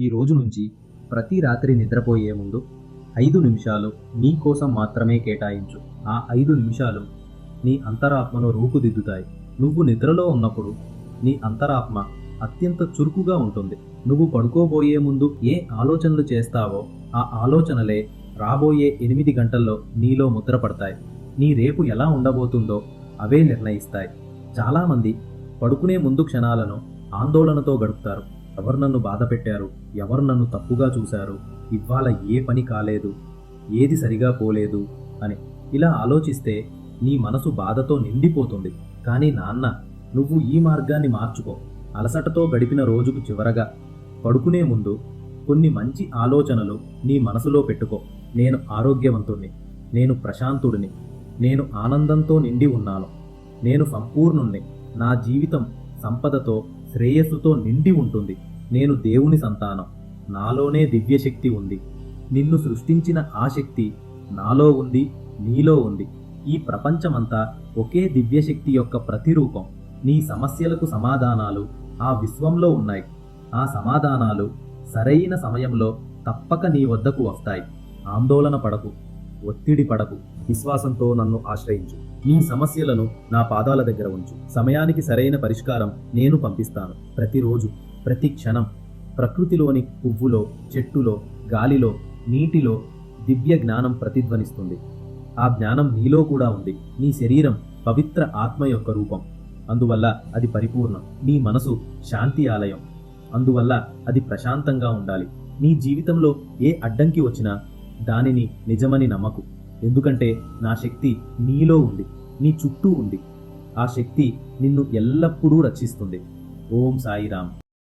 ఈ రోజు నుంచి ప్రతి రాత్రి నిద్రపోయే ముందు ఐదు నిమిషాలు నీ కోసం మాత్రమే కేటాయించు. ఆ ఐదు నిమిషాలు నీ అంతరాత్మను రూపుదిద్దుతాయి. నువ్వు నిద్రలో ఉన్నప్పుడు నీ అంతరాత్మ అత్యంత చురుకుగా ఉంటుంది. నువ్వు పడుకోబోయే ముందు ఏ ఆలోచనలు చేస్తావో ఆ ఆలోచనలే రాబోయే ఎనిమిది గంటల్లో నీలో ముద్రపడతాయి. నీ రేపు ఎలా ఉండబోతుందో అవే నిర్ణయిస్తాయి. చాలామంది పడుకునే ముందు క్షణాలను ఆందోళనతో గడుపుతారు. ఎవరు నన్ను బాధ పెట్టారు? ఎవరు నన్ను తప్పుగా చూశారు? ఇవాళ ఏ పని కాలేదు? ఏది సరిగా పోలేదు? అని ఇలా ఆలోచిస్తే నీ మనసు బాధతో నిండిపోతుంది. కానీ నాన్న నువ్వు ఈ మార్గాన్ని మార్చుకో. అలసటతో గడిపిన రోజుకు చివరగా పడుకునే ముందు కొన్ని మంచి ఆలోచనలు నీ మనసులో పెట్టుకో. నేను ఆరోగ్యవంతుణ్ణి నేను ప్రశాంతుడిని నేను ఆనందంతో నిండి ఉన్నాను. నేను సంపూర్ణుణ్ణి. నా జీవితం సంపదతో శ్రేయస్సుతో నిండి ఉంటుంది. నేను దేవుని సంతానం. నాలోనే దివ్యశక్తి ఉంది. నిన్ను సృష్టించిన ఆ శక్తి నాలో ఉంది నీలో ఉంది. ఈ ప్రపంచమంతా ఒకే దివ్యశక్తి యొక్క ప్రతిరూపం. నీ సమస్యలకు సమాధానాలు ఆ విశ్వంలో ఉన్నాయి. ఆ సమాధానాలు సరైన సమయంలో తప్పక నీ వద్దకు వస్తాయి. ఆందోళన పడకు. ఒత్తిడి పడకు. విశ్వాసంతో నన్ను ఆశ్రయించు. నీ సమస్యలను నా పాదాల దగ్గర ఉంచు. సమయానికి సరైన పరిష్కారం నేను పంపిస్తాను. ప్రతిరోజు ప్రతి క్షణం. ప్రకృతిలోని పువ్వులో చెట్టులో గాలిలో నీటిలో దివ్య జ్ఞానం ప్రతిధ్వనిస్తుంది. ఆ జ్ఞానం నీలో కూడా ఉంది. నీ శరీరం పవిత్ర ఆత్మ యొక్క రూపం. అందువల్ల అది పరిపూర్ణం. నీ మనసు శాంతి ఆలయం. అందువల్ల అది ప్రశాంతంగా ఉండాలి. నీ జీవితంలో ఏ అడ్డంకి వచ్చినా దానిని నిజమని నమ్మకు. ఎందుకంటే నా శక్తి నీలో ఉంది నీ చుట్టూ ఉంది. ఆ శక్తి నిన్ను ఎల్లప్పుడూ రక్షిస్తుంది. ఓం సాయిరామ్.